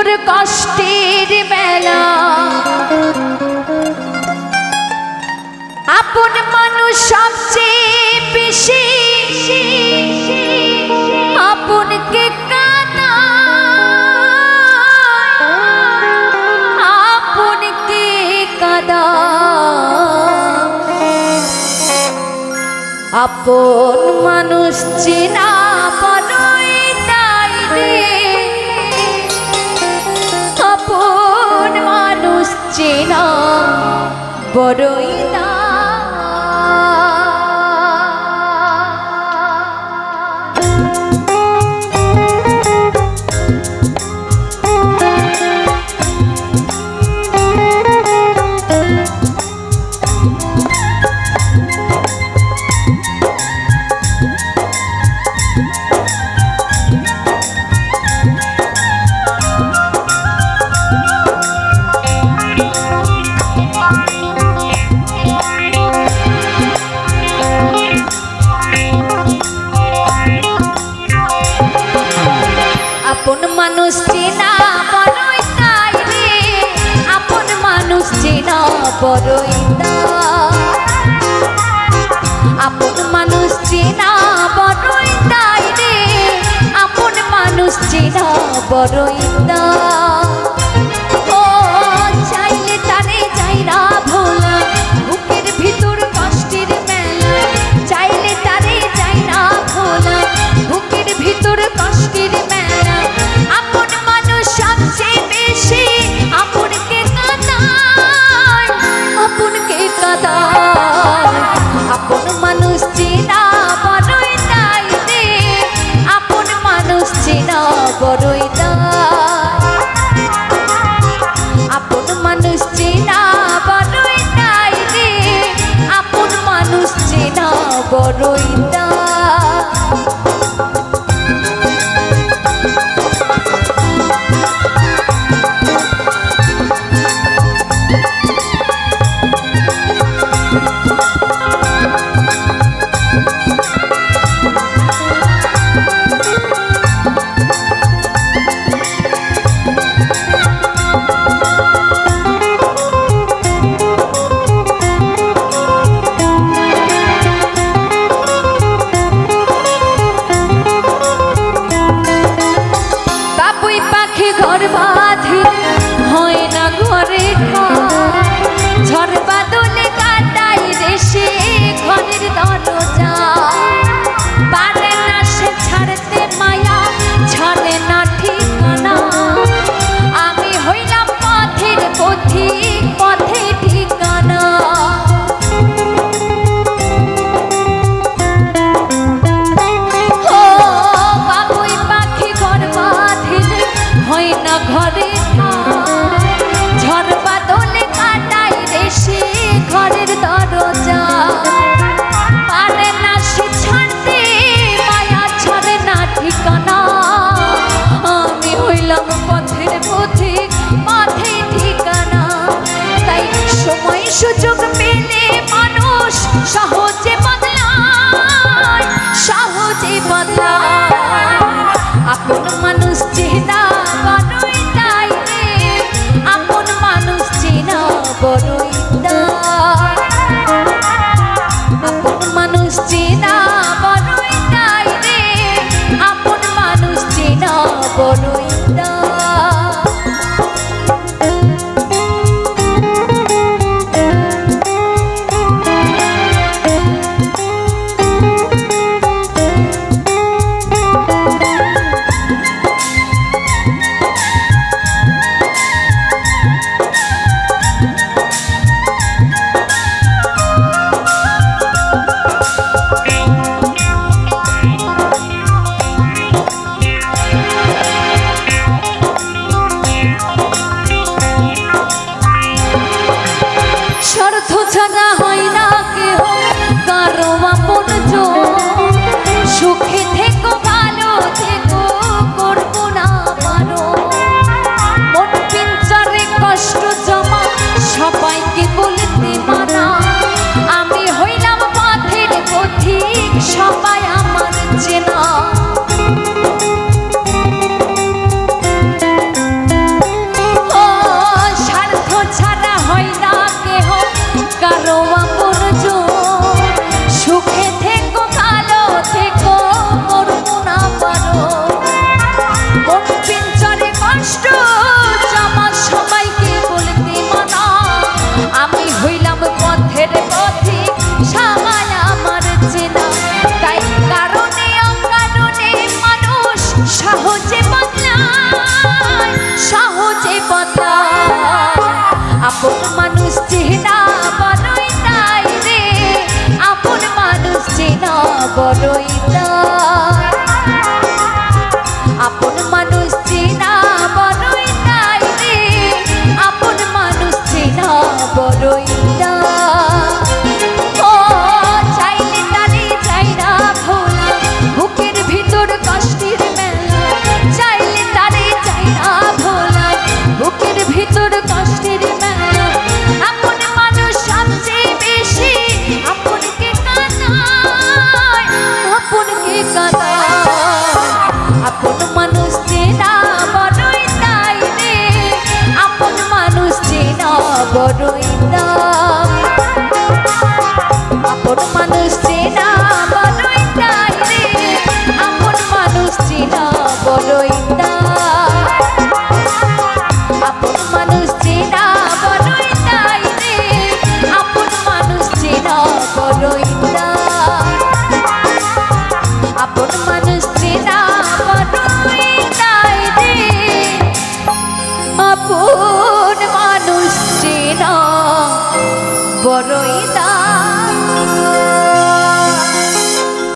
তোর কষ্টের বেলা আপন মানুষ সবচেয়ে বেশি। আপনকে কাদা আপন মানুষ চিনা বড়ই মানুষ চেনা, বড়ই তাই আপন মানুষ চেনা, বড়ই আপন মানুষ চেনা, বড়ই তাই আপন মানুষ চেনা, বড়ই তোর কষ্টের মেলা। আপন মানুষ সবচেয়ে বেশি আপনকে কানায় আপনকে কানায়। আপন মানুষ চেনা বড়ই তাই